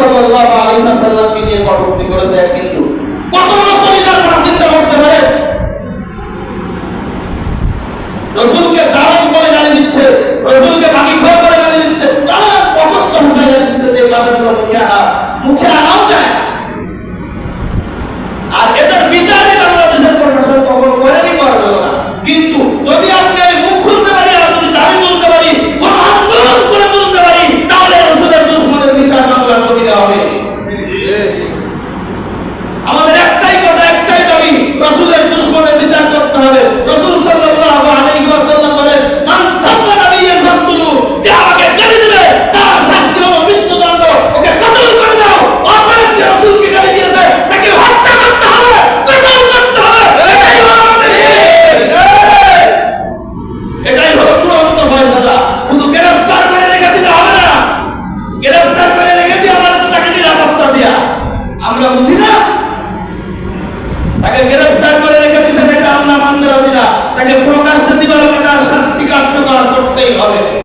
সাল্লাল্লাহু আলাইহি ওয়াসাল্লামকে নিয়ে কটূক্তি করেছে, কিন্তু কত চিন্তা করতে পারে রসুলকে বলে গালি দিচ্ছে, রসুলকে বাকি করে গালি দিচ্ছে তারা কত ভাষায় গালি মুখে মুখে তাকে গ্রেপ্তার